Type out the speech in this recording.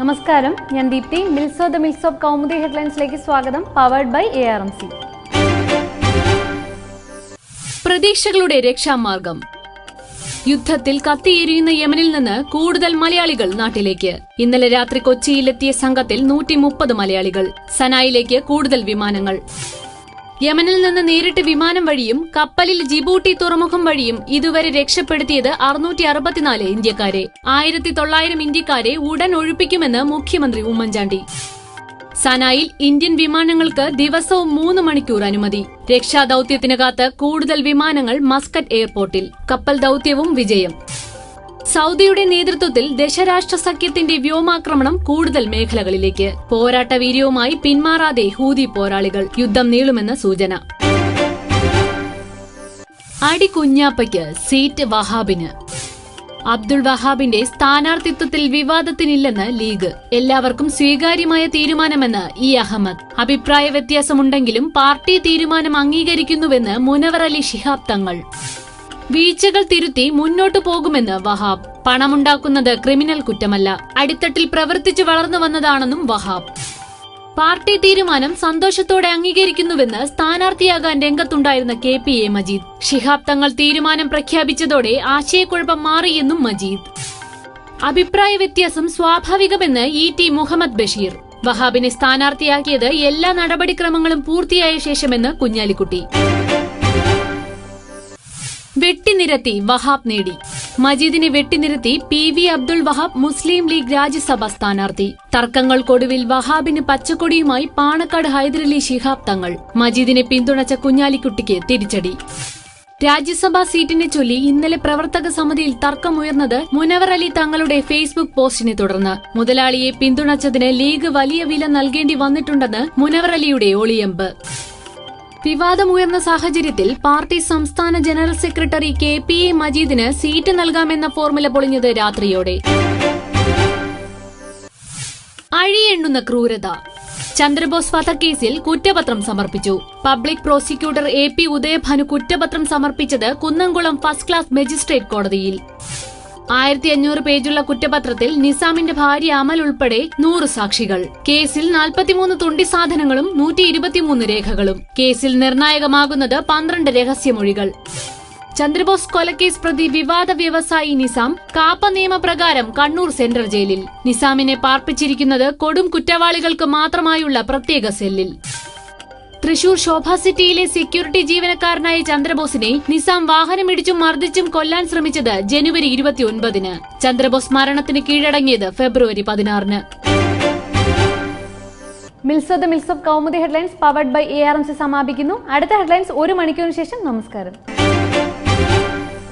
നമസ്കാരം. ഞാൻ ദീപ്തി. മിൽസോ ദ മിൽസ് ഓഫ് കൗമുദി ഹെഡ്ലൈൻസിലേക്ക് സ്വാഗതം. Powered by A R M C. പ്രതീക്ഷകളുടെ രക്ഷാമാർഗം. യുദ്ധത്തിൽ കത്തിയെരിയുന്ന യമനിൽ നിന്ന് കൂടുതൽ മലയാളികൾ നാട്ടിലേക്ക്. ഇന്നലെ രാത്രി കൊച്ചിയിലെത്തിയ സംഘത്തിൽ നൂറ്റി മലയാളികൾ. സനായിലേക്ക് കൂടുതൽ വിമാനങ്ങൾ. യമനിൽ നിന്ന് നേരിട്ട് വിമാനം വഴിയും കപ്പലിൽ ജിബൂട്ടി തുറമുഖം വഴിയും ഇതുവരെ രക്ഷപ്പെടുത്തിയത് അറുന്നൂറ്റി അറുപത്തിനാല് ഇന്ത്യക്കാരെ. ആയിരത്തി തൊള്ളായിരം ഇന്ത്യക്കാരെ ഉടൻ ഒഴിപ്പിക്കുമെന്ന് മുഖ്യമന്ത്രി ഉമ്മൻചാണ്ടി. സനായിൽ ഇന്ത്യൻ വിമാനങ്ങൾക്ക് ദിവസവും മൂന്ന് മണിക്കൂർ അനുമതി. രക്ഷാദൌത്യത്തിന് കാത്ത് കൂടുതൽ വിമാനങ്ങൾ മസ്കറ്റ് എയർപോർട്ടിൽ. കപ്പൽ ദൌത്യവും വിജയം. സൗദിയുടെ നേതൃത്വത്തിൽ ദശരാഷ്ട്ര സഖ്യത്തിന്റെ വ്യോമാക്രമണം കൂടുതൽ മേഖലകളിലേക്ക്. പോരാട്ട വീര്യവുമായി പിന്മാറാതെ ഹൂതി പോരാളികൾ യുദ്ധം നീളുമെന്ന സൂചന. അടി കുഞ്ഞാപ്പയ്ക്ക് സീറ്റ് വഹാബിന്. അബ്ദുൾ വഹാബിന്റെ സ്ഥാനാർത്ഥിത്വത്തിൽ വിവാദത്തിനില്ലെന്ന് ലീഗ്. എല്ലാവർക്കും സ്വീകാര്യമായ തീരുമാനമെന്ന് ഇ അഹമ്മദ്. അഭിപ്രായ വ്യത്യാസമുണ്ടെങ്കിലും പാർട്ടി തീരുമാനം അംഗീകരിക്കുന്നുവെന്ന് മുനവർ അലി ശിഹാബ് തങ്ങൾ. വീഴ്ചകൾ തിരുത്തി മുന്നോട്ടു പോകുമെന്ന് വഹാബ്. പണമുണ്ടാക്കുന്നത് ക്രിമിനൽ കുറ്റമല്ല. അടിത്തട്ടിൽ പ്രവർത്തിച്ചു വളർന്നു വന്നതാണെന്നും വഹാബ്. പാർട്ടി തീരുമാനം സന്തോഷത്തോടെ അംഗീകരിക്കുന്നുവെന്ന് സ്ഥാനാർത്ഥിയാകാൻ രംഗത്തുണ്ടായിരുന്ന K P A Majeed. Shihab Thangal തീരുമാനം പ്രഖ്യാപിച്ചതോടെ ആശയക്കുഴപ്പം മാറിയെന്നും മജീദ്. അഭിപ്രായ വ്യത്യാസം സ്വാഭാവികമെന്ന് ഇ ടി മുഹമ്മദ് ബഷീർ. വഹാബിനെ സ്ഥാനാർത്ഥിയാക്കിയത് എല്ലാ നടപടിക്രമങ്ങളും പൂർത്തിയായ ശേഷമെന്ന് കുഞ്ഞാലിക്കുട്ടി. വെട്ടിനിരത്തി വഹാബ് നേടി. മജീദിനെ വെട്ടിനിരത്തി പി വി അബ്ദുൾ വഹാബ് മുസ്ലിം ലീഗ് രാജ്യസഭ സ്ഥാനാർത്ഥി. തർക്കങ്ങൾക്കൊടുവിൽ വഹാബിന് പച്ചക്കൊടിയുമായി പാണക്കാട് ഹൈദരലി ശിഹാബ് തങ്ങൾ. മജീദിനെ പിന്തുണച്ച കുഞ്ഞാലിക്കുട്ടിക്ക് തിരിച്ചടി. രാജ്യസഭാ സീറ്റിനെ ചൊല്ലി ഇന്നലെ പ്രവർത്തക സമിതിയിൽ തർക്കമുയർന്നത് മുനവർ അലി തങ്ങളുടെ ഫേസ്ബുക്ക് പോസ്റ്റിനെ തുടർന്ന്. മുതലാളിയെ പിന്തുണച്ചതിന് ലീഗ് വലിയ വില നൽകേണ്ടി വന്നിട്ടുണ്ടെന്ന് മുനവർ അലിയുടെ ഒളിയമ്പ്. വിവാദമുയർന്ന സാഹചര്യത്തിൽ പാർട്ടി സംസ്ഥാന general secretary K P A മജീദിന് seat നൽകാമെന്ന ഫോർമുല പൊളിഞ്ഞത് രാത്രിയോടെ. അഴിയെണ്ണുന്ന ക്രൂരത. ചന്ദ്രബോസ് വധക്കേസിൽ കുറ്റപത്രം സമർപ്പിച്ചു. Public prosecutor A P Udayabhanu കുറ്റപത്രം സമർപ്പിച്ചത് കുന്നംകുളം ഫസ്റ്റ് ക്ലാസ് മജിസ്ട്രേറ്റ് കോടതിയിൽ. ആയിരത്തി അഞ്ഞൂറ് പേജുള്ള കുറ്റപത്രത്തിൽ നിസാമിന്റെ ഭാര്യ അമൽ ഉൾപ്പെടെ നൂറ് സാക്ഷികൾ. കേസിൽ നാൽപ്പത്തിമൂന്ന് തുണ്ടി സാധനങ്ങളും നൂറ്റി ഇരുപത്തിമൂന്ന് രേഖകളും. കേസിൽ നിർണായകമാകുന്നത് പന്ത്രണ്ട് രഹസ്യമൊഴികൾ. ചന്ദ്രബോസ് കൊലക്കേസ് പ്രതി വിവാദ വ്യവസായി നിസാം കാപ്പ നിയമപ്രകാരം കണ്ണൂർ സെൻട്രൽ ജയിലിൽ. നിസാമിനെ പാർപ്പിച്ചിരിക്കുന്നത് കൊടും കുറ്റവാളികൾക്ക് മാത്രമായുള്ള പ്രത്യേക സെല്ലിൽ. തൃശൂർ ശോഭ സിറ്റിയിലെ സെക്യൂരിറ്റി ജീവനക്കാരനായ ചന്ദ്രബോസിനെ നിസാം വാഹനമിടിച്ചും മർദ്ദിച്ചും കൊല്ലാൻ ശ്രമിച്ചത് ജനുവരി ഇരുപത്തിയൊൻപതിന്. ചന്ദ്രബോസ് മരണത്തിന് കീഴടങ്ങിയത് ഫെബ്രുവരി പതിനാറിന്. മിൽസദ് the mills of Kaumudi headlines powered by A R M C സമാപിക്കുന്നു. അടുത്ത ഹെഡ്ലൈൻസ് ഒരു മണിക്കൂറിന് ശേഷം. നമസ്കാരം.